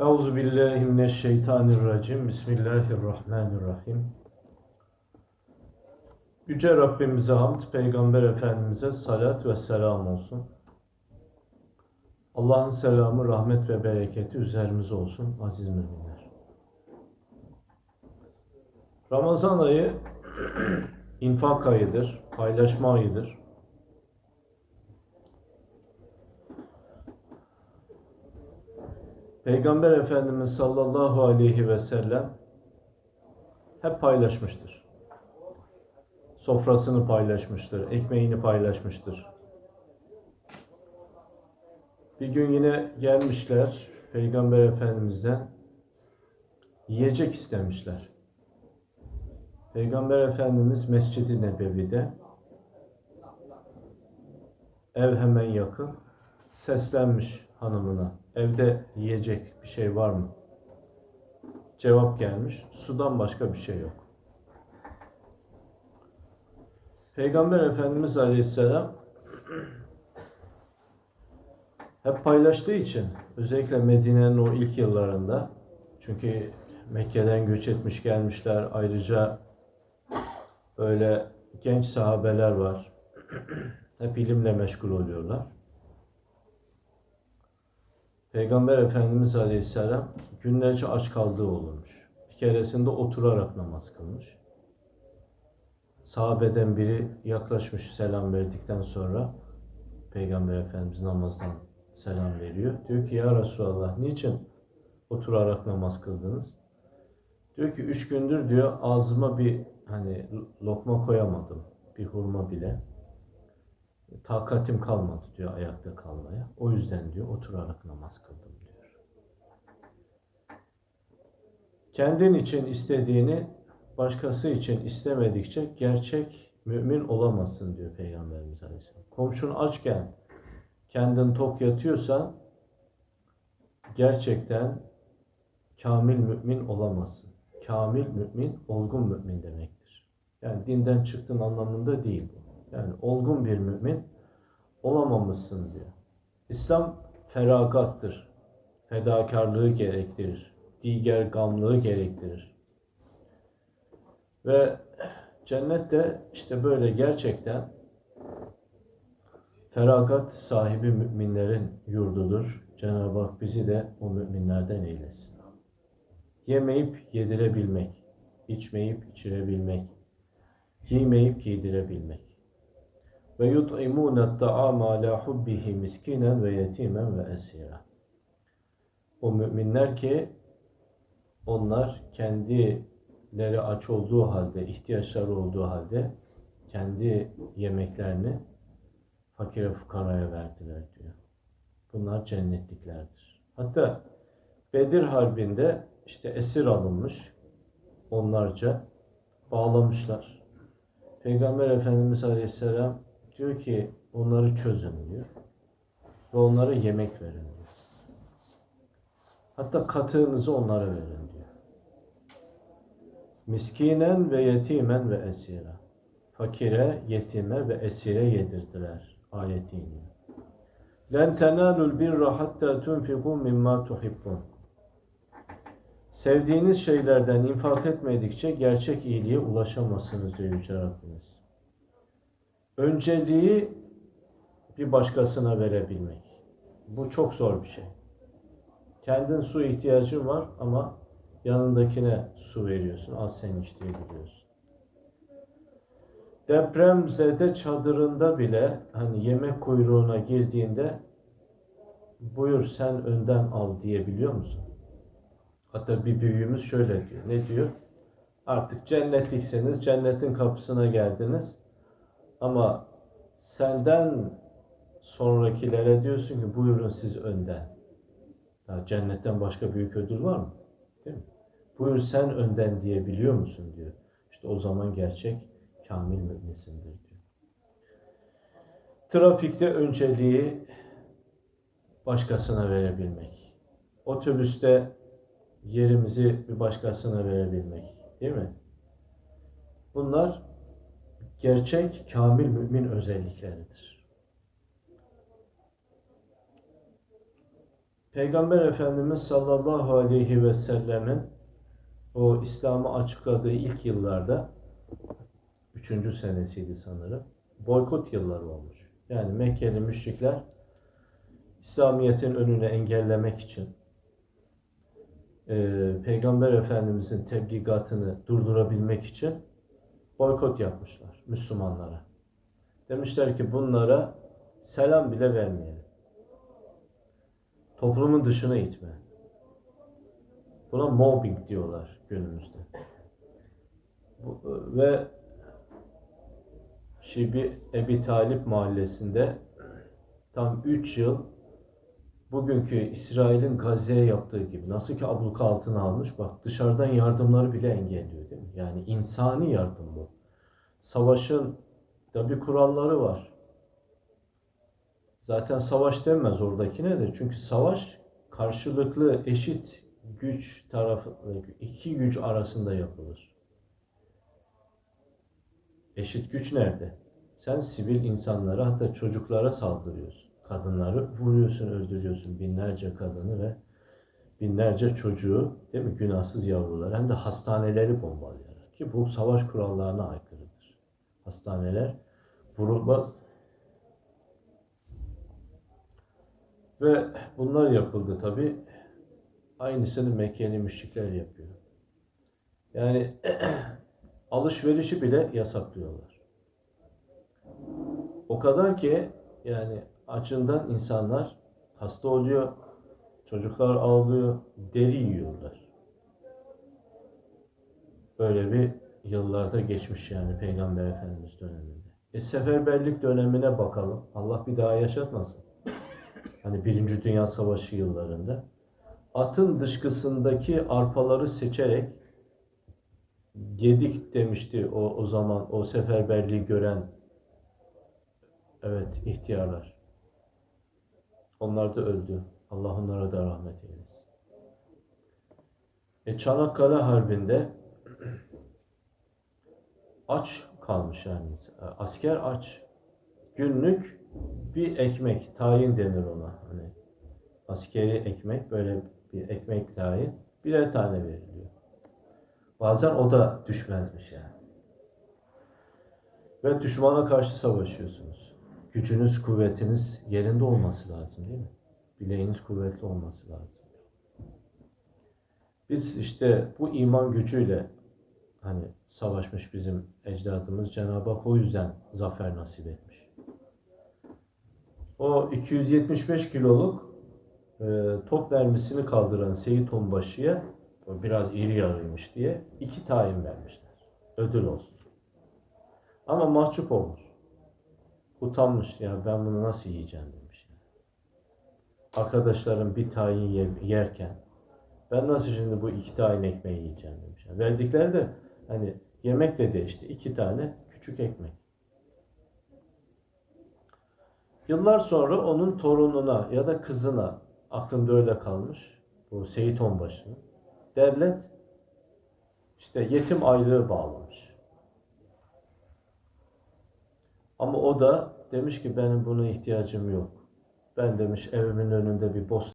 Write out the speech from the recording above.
Euzu billahi mineşşeytanirracim. Bismillahirrahmanirrahim. Yüce Rabbimize hamd, Peygamber Efendimiz'e salat ve selam olsun. Allah'ın selamı, rahmet ve bereketi üzerimize olsun aziz müminler. Ramazan ayı infak ayıdır, paylaşma ayıdır. Peygamber Efendimiz sallallahu aleyhi ve sellem hep paylaşmıştır. Sofrasını paylaşmıştır, ekmeğini paylaşmıştır. Bir gün yine gelmişler Peygamber Efendimiz'den yiyecek istemişler. Peygamber Efendimiz Mescid-i Nebevi'de ev hemen yakın seslenmiş hanımına. Evde yiyecek bir şey var mı? Cevap gelmiş. Sudan başka bir şey yok. Peygamber Efendimiz Aleyhisselam hep paylaştığı için özellikle Medine'nin o ilk yıllarında çünkü Mekke'den göç etmiş gelmişler ayrıca böyle genç sahabeler var. hep ilimle meşgul oluyorlar. Peygamber Efendimiz Aleyhisselam günlerce aç kaldığı olurmuş. Bir keresinde oturarak namaz kılmış. Sahabeden biri yaklaşmış selam verdikten sonra Peygamber Efendimiz namazdan selam veriyor. Diyor ki ya Resulallah niçin oturarak namaz kıldınız? Diyor ki üç gündür diyor ağzıma bir hani lokma koyamadım. Bir hurma bile takatim kalmadı diyor ayakta kalmaya. O yüzden diyor oturarak namaz kıldım diyor. Kendin için istediğini başkası için istemedikçe gerçek mümin olamazsın diyor Peygamberimiz Aleyhisselam. Komşun açken kendin tok yatıyorsan gerçekten kamil mümin olamazsın. Kamil mümin, olgun mümin demektir. Yani dinden çıktın anlamında değil bu. Yani olgun bir mümin olamamışsın diyor. İslam feragattır. Fedakarlığı gerektirir. Diğer gamlığı gerektirir. Ve cennet de işte böyle gerçekten feragat sahibi müminlerin yurdudur. Cenab-ı Hak bizi de o müminlerden eylesin. Yemeyip yedirebilmek, içmeyip içirebilmek, giymeyip giydirebilmek. Ve yut'imûne ta'ama ala hubbihi miskinen ve yetimen ve esira. O müminler ki onlar kendileri aç olduğu halde, ihtiyaçları olduğu halde kendi yemeklerini fakire fukaraya verdiler diyor. Bunlar cennetliklerdir. Hatta Bedir Harbi'nde işte esir alınmış onlarca bağlamışlar. Peygamber Efendimiz Aleyhisselam diyor ki onları çözün diyor. Ve onlara yemek verin diyor. Hatta katığınızı onlara verin diyor. Miskinen ve yetimen ve esira. Fakire, yetime ve esire yedirdiler. Ayeti iniyor. Len tenalul birra hatta tunfiku mimma tuhibbun. Sevdiğiniz şeylerden infak etmedikçe gerçek iyiliğe ulaşamazsınız diyor Yüce Rabbimiz. Önceliği bir başkasına verebilmek. Bu çok zor bir şey. Kendin su ihtiyacın var ama yanındakine su veriyorsun. Az sen iç diye biliyorsun. Depremzede çadırında bile hani yemek kuyruğuna girdiğinde buyur sen önden al diyebiliyor musun? Hatta bir büyüğümüz şöyle diyor. Ne diyor? Artık cennetlikseniz cennetin kapısına geldiniz. Ama senden sonrakilere diyorsun ki buyurun siz önden. Ya cennetten başka büyük ödül var mı? Değil mi? Buyur sen önden diyebiliyor musun diyor. İşte o zaman gerçek kamil müminsindir diyor. Trafikte önceliği başkasına verebilmek. Otobüste yerimizi bir başkasına verebilmek. Değil mi? Bunlar gerçek kamil mümin özellikleridir. Peygamber Efendimiz sallallahu aleyhi ve sellemin o İslam'ı açıkladığı ilk yıllarda, üçüncü senesiydi sanırım, boykot yılları olmuş. Yani Mekkeli müşrikler İslamiyet'in önünü engellemek için e, Peygamber Efendimizin tebligatını durdurabilmek için boykot yapmışlar Müslümanlara. Demişler ki bunlara selam bile vermeyelim. Toplumun dışına itme. Buna mobbing diyorlar günümüzde. Bu, ve Şibi Ebi Talip mahallesinde tam 3 yıl bugünkü İsrail'in Gazze'ye yaptığı gibi nasıl ki abluka altına almış bak dışarıdan yardımları bile engelliyor değil mi? Yani insani yardım bu. Savaşın da bir kuralları var. Zaten savaş denmez oradakine de çünkü savaş karşılıklı eşit güç tarafı iki güç arasında yapılır. Eşit güç nerede? Sen sivil insanlara hatta çocuklara saldırıyorsun. Kadınları vuruyorsun, öldürüyorsun. Binlerce kadını ve binlerce çocuğu değil mi? Günahsız yavrular. Hem de hastaneleri bombalayarak. Ki bu savaş kurallarına aykırıdır. Hastaneler vurulmaz. Ve bunlar yapıldı tabi. Aynısını Mekkeli müşrikler yapıyor. Yani alışverişi bile yasaklıyorlar. O kadar ki yani açından insanlar hasta oluyor, çocuklar ağlıyor, deri yiyorlar. Böyle bir yıllarda geçmiş yani Peygamber Efendimiz döneminde. E seferberlik dönemine bakalım. Allah bir daha yaşatmasın. Hani Birinci Dünya Savaşı yıllarında. Atın dışkısındaki arpaları seçerek yedik demişti o, o zaman o seferberliği gören evet ihtiyarlar. Onlar da öldü. Allah onlara da rahmet eylesin. E, Çanakkale Harbi'nde aç kalmış yani. Asker aç. Günlük bir ekmek, tayin denir ona. Hani askeri ekmek, böyle bir ekmek tayin. Birer tane veriliyor. Bazen o da düşmezmiş yani. Ve düşmana karşı savaşıyorsunuz. Gücünüz, kuvvetiniz yerinde olması lazım değil mi? Bileğiniz kuvvetli olması lazım. Biz işte bu iman gücüyle hani savaşmış bizim ecdadımız Cenab-ı Hak o yüzden zafer nasip etmiş. O 275 kiloluk e, top mermisini kaldıran Seyit Onbaşı'ya biraz iri yarıymış diye iki tayin vermişler. Ödül olsun. Ama mahcup olmuş. Utanmış ya ben bunu nasıl yiyeceğim demiş. Arkadaşlarım bir tayin ye- yerken ben nasıl şimdi bu iki tayin ekmeği yiyeceğim demiş. Verdikleri de hani yemek de değişti. iki tane küçük ekmek. Yıllar sonra onun torununa ya da kızına aklımda öyle kalmış. Bu Seyit Onbaşı'nın. Devlet işte yetim aylığı bağlamış. Ama o da demiş ki benim buna ihtiyacım yok. Ben demiş evimin önünde bir bostan